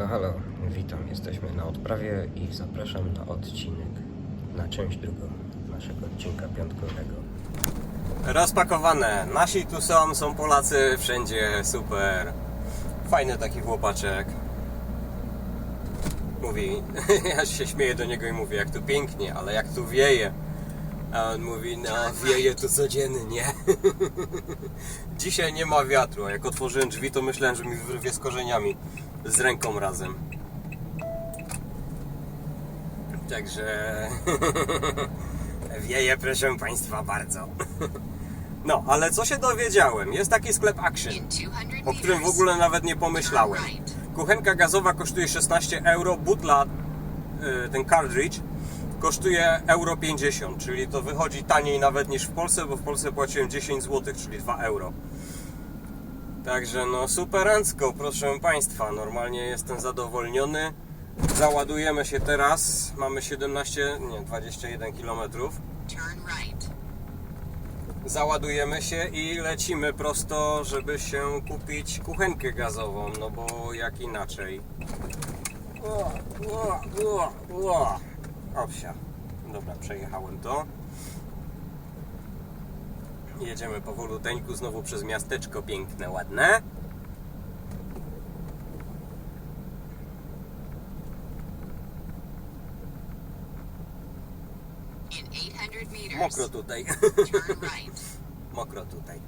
Halo, halo, witam. Jesteśmy na odprawie i zapraszam na odcinek, na część drugą naszego odcinka piątkowego. Rozpakowane. Nasi tu są, są Polacy, wszędzie, super. Fajny taki chłopaczek. Mówi, ja się śmieję do niego i mówię, jak tu pięknie, ale jak tu wieje. A on mówi, no wieje tu codziennie. Dzisiaj nie ma wiatru, jak otworzyłem drzwi, to myślałem, że mi wyrwie z korzeniami z ręką razem. Także wieje, proszę Państwa, bardzo. No, ale co się dowiedziałem? Jest taki sklep Action, o którym w ogóle nawet nie pomyślałem. Kuchenka gazowa kosztuje 16 euro, butla, y, ten cartridge, kosztuje euro 50, czyli to wychodzi taniej nawet niż w Polsce, bo w Polsce płaciłem 10 zł, czyli 2 euro. Także no superancko, proszę Państwa, normalnie jestem zadowolniony. Załadujemy się teraz, mamy 17, nie 21 km. Załadujemy się i lecimy prosto, żeby się kupić kuchenkę gazową, no bo jak inaczej. O, o, o, o. Owsia. Dobra, przejechałem to. Jedziemy powoluteńku znowu przez miasteczko piękne, ładne. In 800 meters, Mokro tutaj. Mokro tutaj.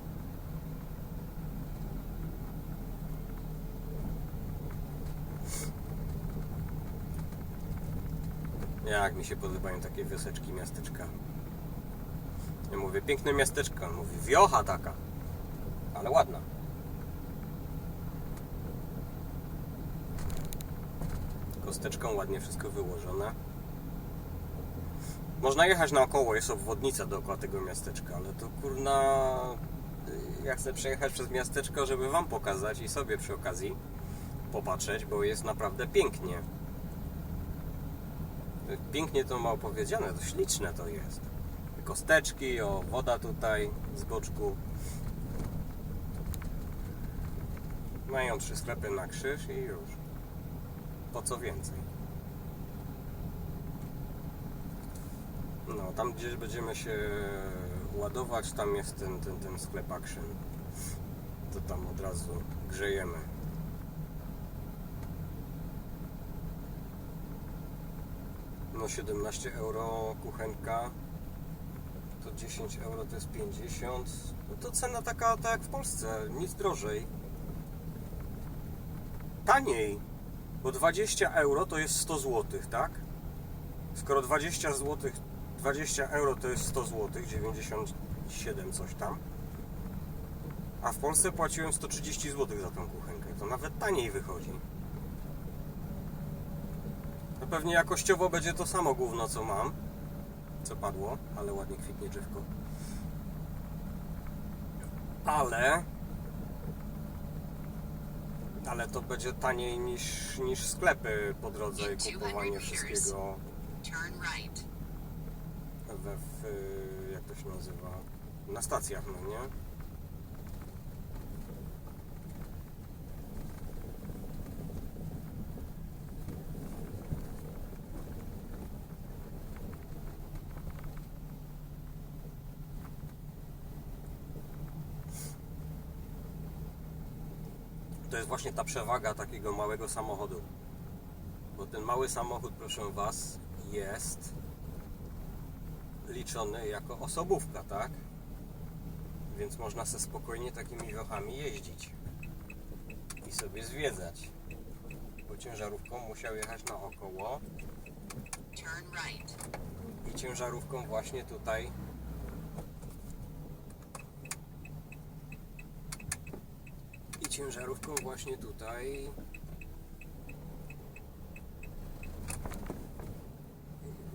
Jak mi się podobają takie wioseczki, miasteczka. Ja mówię, piękne miasteczko. On mówi, wiocha taka. Ale ładna. Kosteczką ładnie wszystko wyłożone. Można jechać naokoło, jest obwodnica dookoła tego miasteczka, ale to kurna. Ja chcę przejechać przez miasteczko, żeby Wam pokazać i sobie przy okazji popatrzeć, bo jest naprawdę pięknie. Pięknie to ma opowiedziane, to śliczne to jest. Kosteczki, o woda tutaj z boczku. Mają trzy sklepy na krzyż i już. Po co więcej? No, tam gdzieś będziemy się ładować, tam jest ten, ten, ten sklep Action. To tam od razu grzejemy. No 17 euro kuchenka, to 10 euro to jest 50. No to cena taka tak jak w Polsce, nic drożej. Taniej, bo 20 euro to jest 100 zł, tak? Skoro 20 zł, 20 euro to jest 100 zł, 97 coś tam. A w Polsce płaciłem 130 zł za tą kuchenkę. To nawet taniej wychodzi. No pewnie jakościowo będzie to samo gówno co mam. Co padło, ale ładnie kwitnie drzewko. Ale ale to będzie taniej niż, niż sklepy po drodze i kupowanie wszystkiego we, w, jak to się nazywa, na stacjach, no nie? Właśnie ta przewaga takiego małego samochodu. Bo ten mały samochód, proszę Was, jest liczony jako osobówka, tak? Więc można se spokojnie takimi wiochami jeździć i sobie zwiedzać. Bo ciężarówką musiał jechać naokoło i ciężarówką właśnie tutaj i ciężarówką właśnie tutaj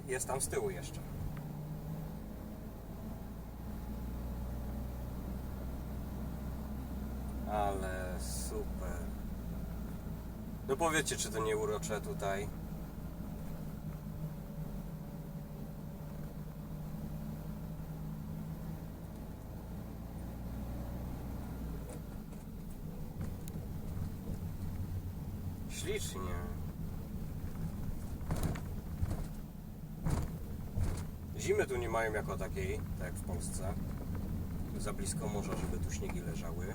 jest tam z tyłu jeszcze. Ale super. No powiedzcie, czy to nie urocze tutaj? Ślicznie. Zimy tu nie mają jako takiej, tak jak w Polsce. Za blisko morza, żeby tu śniegi leżały.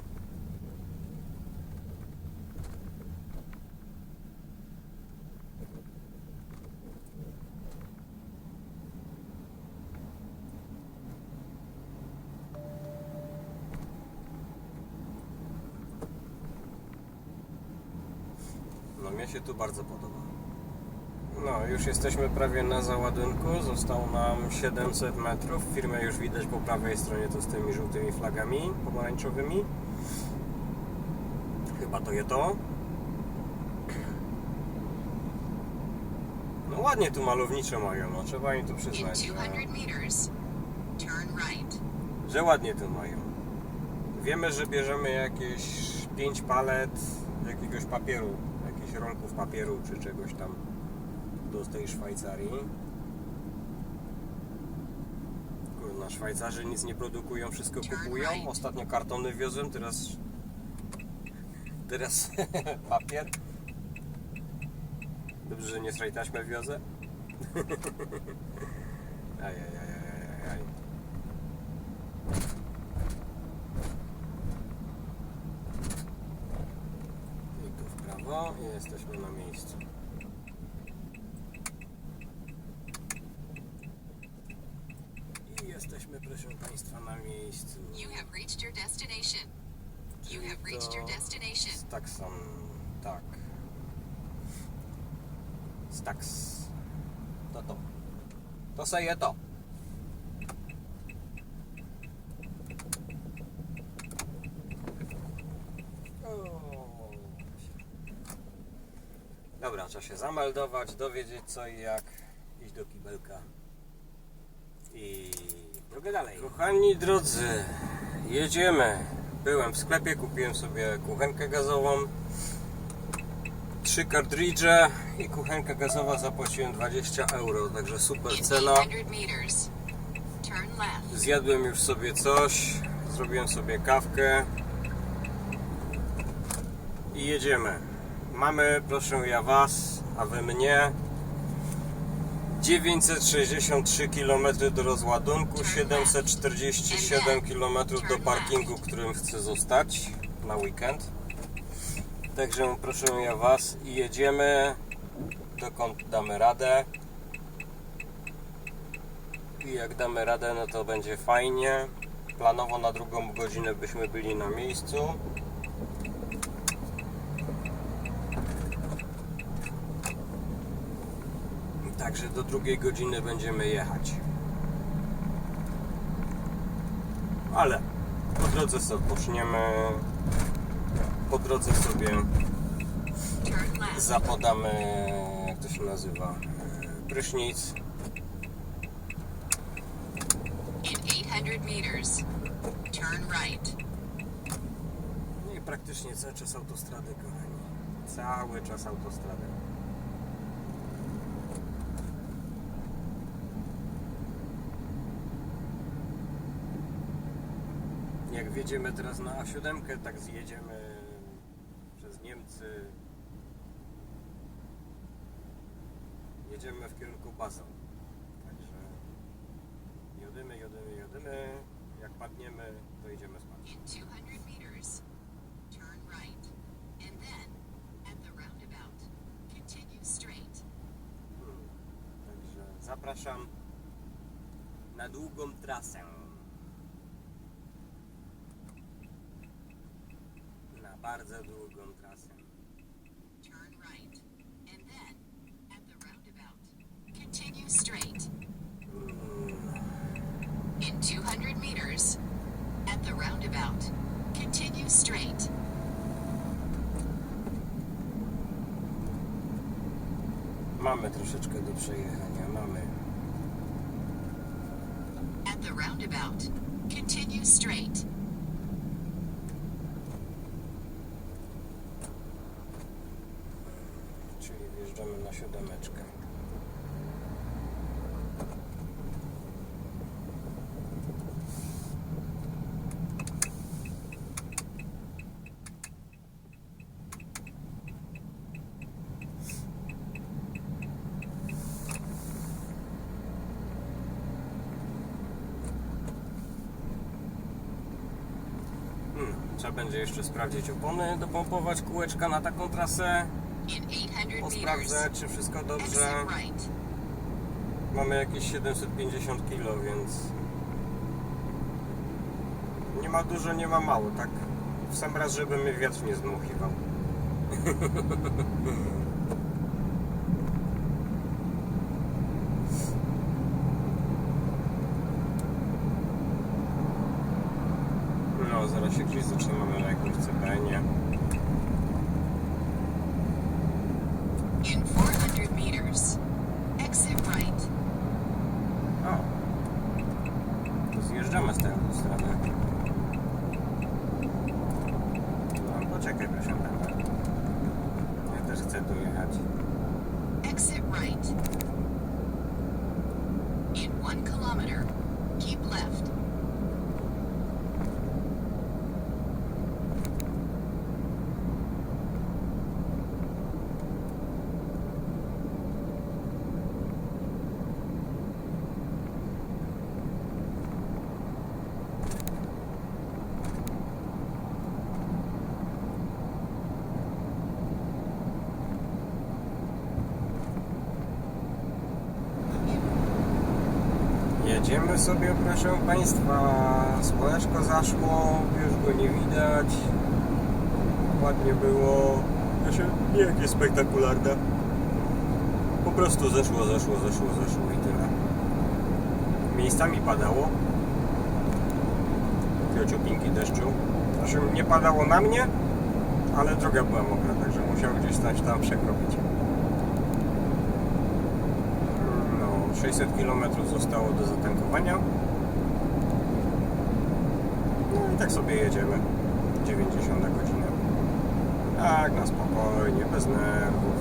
Tu bardzo podoba. No, już jesteśmy prawie na załadunku. Zostało nam 700 metrów. Firmę już widać po prawej stronie to z tymi żółtymi flagami pomarańczowymi. Chyba to je to. No ładnie tu malownicze mają, no trzeba im to przyznać, że, 200 meters, turn right. że ładnie tu mają. Wiemy, że bierzemy jakieś 5 palet jakiegoś papieru, jakichś rolków papieru czy czegoś tam do tej Szwajcarii. Kurna, Szwajcarzy nic nie produkują, wszystko kupują. Ostatnio kartony wiozłem, teraz teraz papier. Dobrze, że nie straj taśmę wiozę. Ajajajajajaj. I tu w prawo i jesteśmy na miejscu. I jesteśmy, proszę Państwa, na miejscu. You have reached your destination. You Czyli have reached your to destination. Staxon, tak. Stax. To to. To seje to. O. Dobra, trzeba się zameldować, dowiedzieć co i jak, iść do kibelka i drogę dalej. Kochani drodzy, jedziemy. Byłem w sklepie, kupiłem sobie kuchenkę gazową, trzy kartridże i kuchenka gazowa zapłaciłem 20 euro, także super cena. 800 meters, turn left. Zjadłem już sobie coś, zrobiłem sobie kawkę i jedziemy. Mamy, proszę ja Was, a Wy mnie 963 km do rozładunku, 747 km do parkingu, którym chcę zostać na weekend. Także proszę ja Was i jedziemy dokąd damy radę. I jak damy radę, no to będzie fajnie. Planowo na drugą godzinę byśmy byli na miejscu. Także do drugiej godziny będziemy jechać. Ale po drodze sobie poczniemy. Po drodze sobie zapodamy, jak to się nazywa, prysznic. In 800 meters, turn right. No i praktycznie cały czas autostrady, kochani. Cały czas autostrady. Jak wjedziemy teraz na A7, tak zjedziemy przez Niemcy. Jedziemy w kierunku Basel. Także jodymy, jodymy, jodymy. Jak padniemy, to idziemy spać. In 200 meters, turn right. And then, at the roundabout, continue straight. Hmm. Zapraszam na długą trasę. Bardzo długą trasę. Turn right. And then, at the roundabout, continue straight. Mm. In 200 meters, at the roundabout, continue straight. Mamy troszeczkę do przejechania, mamy. At the roundabout, continue straight. ławeczkę. Hmm, trzeba będzie jeszcze sprawdzić opony, dopompować kółeczka na taką trasę. In 800 meters, Posprawdzę, czy wszystko dobrze. Mamy jakieś 750 kg, więc nie ma dużo, nie ma mało, tak w sam raz, żeby mnie wiatr nie zdmuchiwał. No, zaraz się gdzieś zatrzymamy na jakimś CPN-ie. In 400 meters, exit right. O, to zjeżdżamy z tej autostrady. No, poczekaj proszę pana. Ja też chcę tu jechać. Exit right. In one kilometer, keep left. Jedziemy sobie, proszę Państwa. Słoneczko zaszło, już go nie widać. Ładnie było. Znaczy, nie jakieś spektakularne. Po prostu zeszło, zeszło, zeszło, zeszło i tyle. Miejscami padało. Takie ciupinki deszczu. Znaczy, nie padało na mnie, ale droga była mokra, także musiał gdzieś stać tam przekropić. No, 600 km zostało do zatankowania. No i tak sobie jedziemy. 90 na godzinę. Tak, na spokojnie, bez nerwów.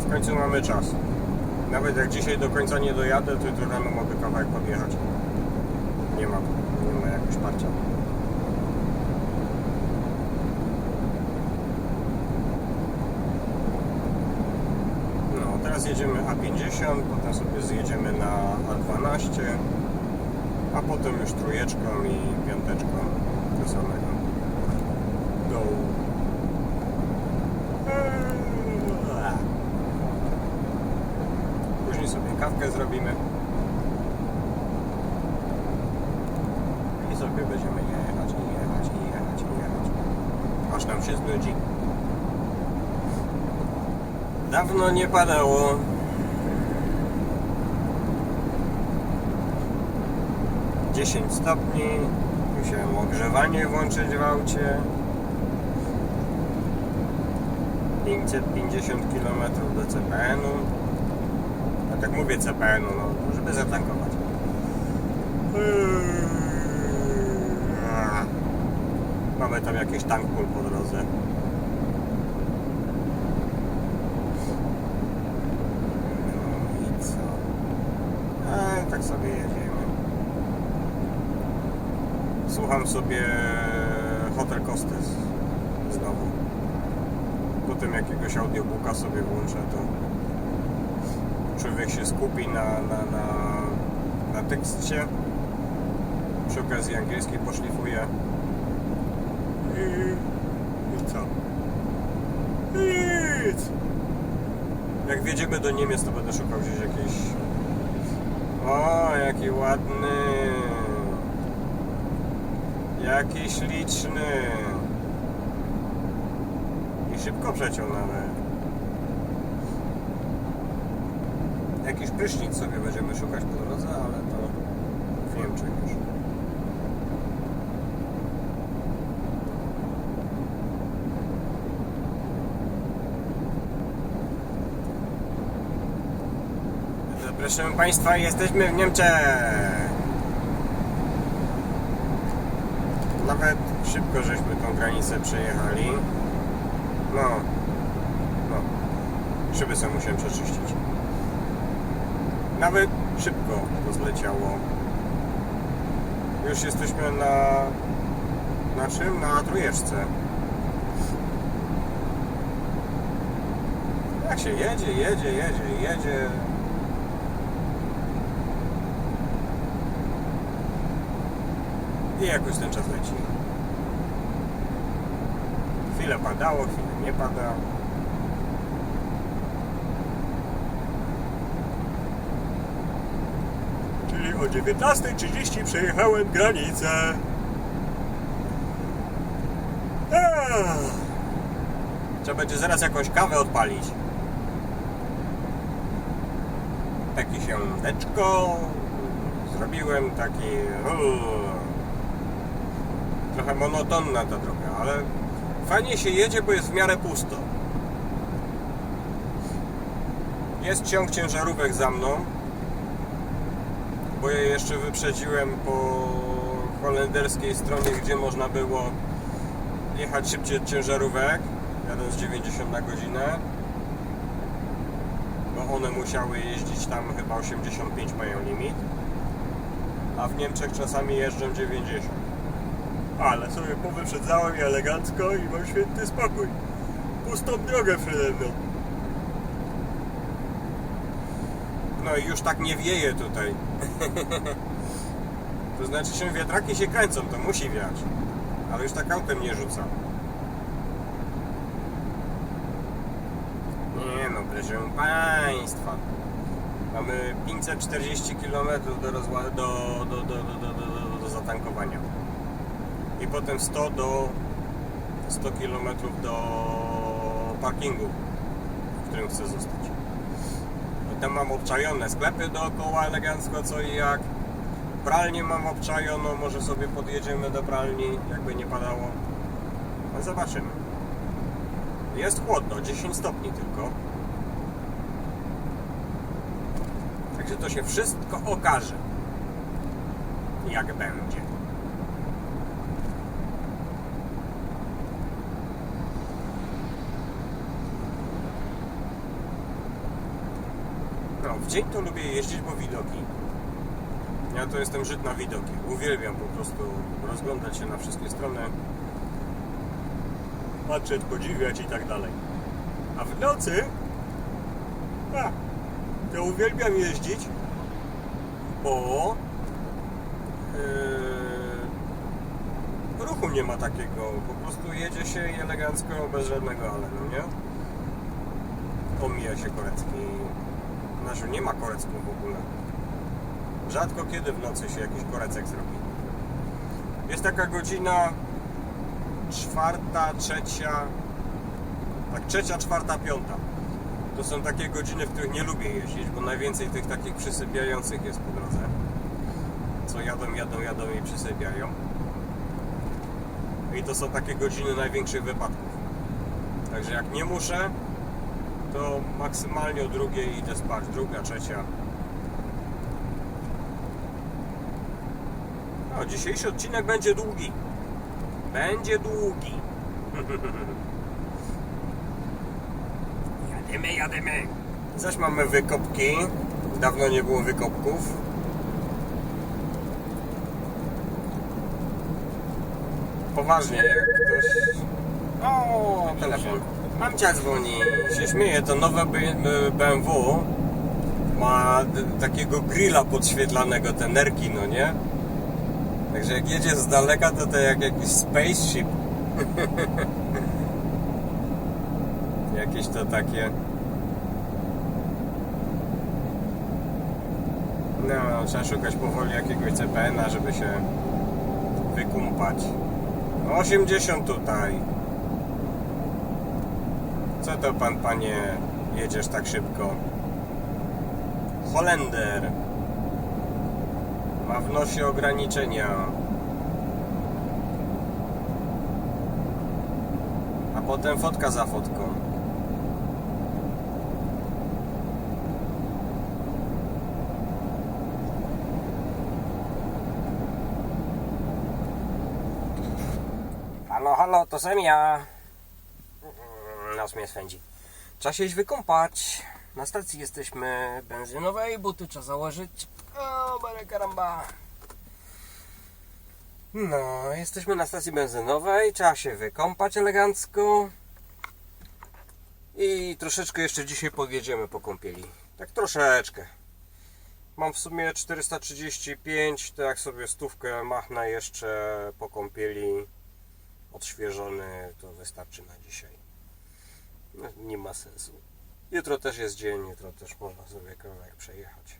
W końcu mamy czas. Nawet jak dzisiaj do końca nie dojadę, to jutro rano mogę kawałek podjechać. Nie ma, nie ma jakiegoś parcia. No, teraz jedziemy A50, potem sobie zjedziemy na A12, a potem już trójeczką i piąteczką do samego dołu. Eee. Później sobie kawkę zrobimy. I sobie będziemy jechać, i jechać, i jechać, i jechać. Aż nam się znudzi. Dawno nie padało. Dziesięć stopni. Musiałem ogrzewanie włączyć w aucie. 550 km do CPN-u. A tak mówię CPN-u, no, żeby zatankować. Mamy tam jakiś tank po drodze. No i co? A, tak sobie jedziemy. Słucham sobie Hotel Costes znowu. Potem jakiegoś audiobooka sobie włączę, to człowiek się skupi na, na, na, na tekście. Przy okazji angielski poszlifuje. I, i co? Nic. Jak wjedziemy do Niemiec, to będę szukał gdzieś jakiejś... O, jaki ładny. Jaki śliczny. I szybko przeciął nawet. Jakiś prysznic sobie będziemy szukać po drodze, ale to w Niemczech już. Proszę Państwa, jesteśmy w Niemczech. Nawet szybko żeśmy tą granicę przejechali. No, no, szyby sobie musiałem przeczyścić. Nawet szybko to zleciało. Już jesteśmy na... Na czym? Na trójeczce. Jak się jedzie, jedzie, jedzie, jedzie. I jakoś ten czas leci. Chwilę padało, chwilę nie padało. Czyli o 19.30 przejechałem granicę. Eee. Trzeba będzie zaraz jakąś kawę odpalić. Takie siądeczko. Zrobiłem taki. uuu. Trochę monotonna ta droga, ale fajnie się jedzie, bo jest w miarę pusto. Jest ciąg ciężarówek za mną, bo ja jeszcze wyprzedziłem po holenderskiej stronie, gdzie można było jechać szybciej od ciężarówek, jadąc 90 na godzinę. Bo one musiały jeździć tam chyba 85 mają limit, a w Niemczech czasami jeżdżą 90. Ale sobie powyprzedzałem elegancko i mam święty spokój. Pustą drogę przede mną. No i już tak nie wieje tutaj. to znaczy się wiatraki się kręcą, to musi wiać. Ale już tak autem nie rzuca. Nie no, proszę Państwa. Mamy 540 km do, do, do, do, do, do, do zatankowania. I potem 100 do 100 km do parkingu, w którym chcę zostać. Potem mam obczajone sklepy dookoła elegancko co i jak. Pralnię mam obczajoną, może sobie podjedziemy do pralni, jakby nie padało. No zobaczymy. Jest chłodno, 10 stopni tylko. Także to się wszystko okaże. Jak będzie. No, w dzień to lubię jeździć, bo widoki. Ja to jestem Żyd na widoki. Uwielbiam po prostu rozglądać się na wszystkie strony, patrzeć, podziwiać i tak dalej. A w nocy a, to uwielbiam jeździć, bo yy, ruchu nie ma takiego. Po prostu jedzie się elegancko bez żadnego ale, no nie? Omija się korecki. Znaczy nie ma korecku w ogóle. Rzadko kiedy w nocy się jakiś korecek zrobi. Jest taka godzina czwarta, trzecia, tak trzecia, czwarta, piąta. To są takie godziny, w których nie lubię jeździć, bo najwięcej tych takich przysypiających jest po drodze. Co jadą, jadą, jadą i przysypiają. I to są takie godziny największych wypadków. Także jak nie muszę, to maksymalnie o drugiej idę spać, druga, trzecia. No, dzisiejszy odcinek będzie długi. Będzie długi. jadymy, jadymy. Zaś mamy wykopki. Dawno nie było wykopków. Poważnie, jak ktoś... O, telefon. Mamcia dzwoni, się śmieje, to nowe BMW ma d- takiego grilla podświetlanego, te nerki, no nie? Także jak jedzie z daleka, to to jak jakiś spaceship. Jakieś to takie... No, trzeba szukać powoli jakiegoś CPN-a, żeby się wykumpać. 80 tutaj. Co to pan, panie, jedziesz tak szybko? Holender. Ma w nosie ograniczenia. A potem fotka za fotką. Halo, halo, to sam ja. Nos mnie swędzi. Trzeba się iść wykąpać. Na stacji jesteśmy benzynowej, buty trzeba założyć. O, bere karamba. No, jesteśmy na stacji benzynowej, trzeba się wykąpać elegancko. I troszeczkę jeszcze dzisiaj podjedziemy po kąpieli. Tak troszeczkę. Mam w sumie 435, to jak sobie stówkę machnę jeszcze po kąpieli odświeżony, to wystarczy na dzisiaj. Nie ma sensu. Jutro też jest dzień, jutro też można sobie kawałek przejechać.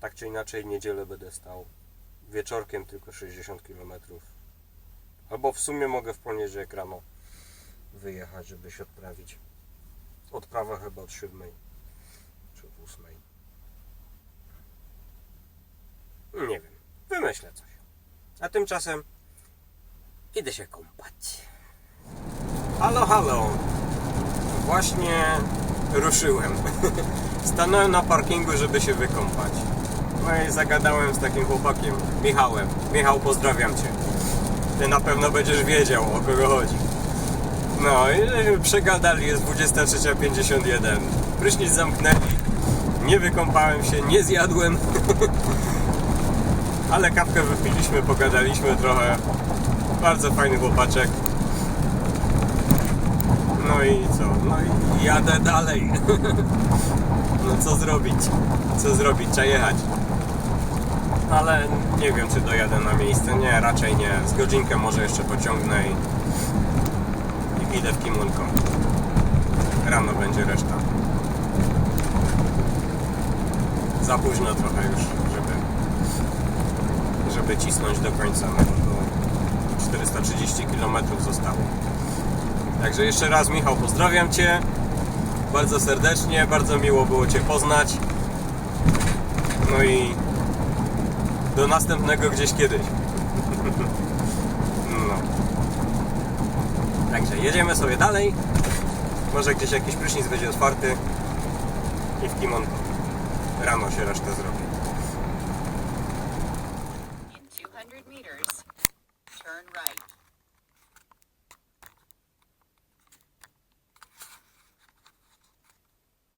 Tak czy inaczej, niedzielę będę stał. Wieczorkiem tylko 60 km. Albo w sumie mogę w poniedziałek rano wyjechać, żeby się odprawić. Odprawa chyba od 7 czy od 8. Nie wiem. Wymyślę coś. A tymczasem idę się kąpać. Halo, halo. Właśnie ruszyłem. Stanąłem na parkingu, żeby się wykąpać. No i zagadałem z takim chłopakiem, Michałem. Michał, pozdrawiam Cię. Ty na pewno będziesz wiedział, o kogo chodzi. No i przegadali, jest 23.51. Prysznic zamknęli. Nie wykąpałem się, nie zjadłem. Ale kawkę wypiliśmy, pogadaliśmy trochę. Bardzo fajny chłopaczek. No i co? No i jadę dalej. No co zrobić? Co zrobić? Trzeba jechać. Ale nie wiem, czy dojadę na miejsce. Nie, raczej nie. Z godzinkę może jeszcze pociągnę i, i idę w kimunko. Rano będzie reszta. Za późno trochę już, żeby, żeby cisnąć do końca, no bo to 430 km zostało. Także jeszcze raz Michał, pozdrawiam Cię bardzo serdecznie, bardzo miło było Cię poznać. No i do następnego gdzieś kiedyś. No. Także jedziemy sobie dalej. Może gdzieś jakiś prysznic będzie otwarty i w kimonko. Rano się resztę zrobi.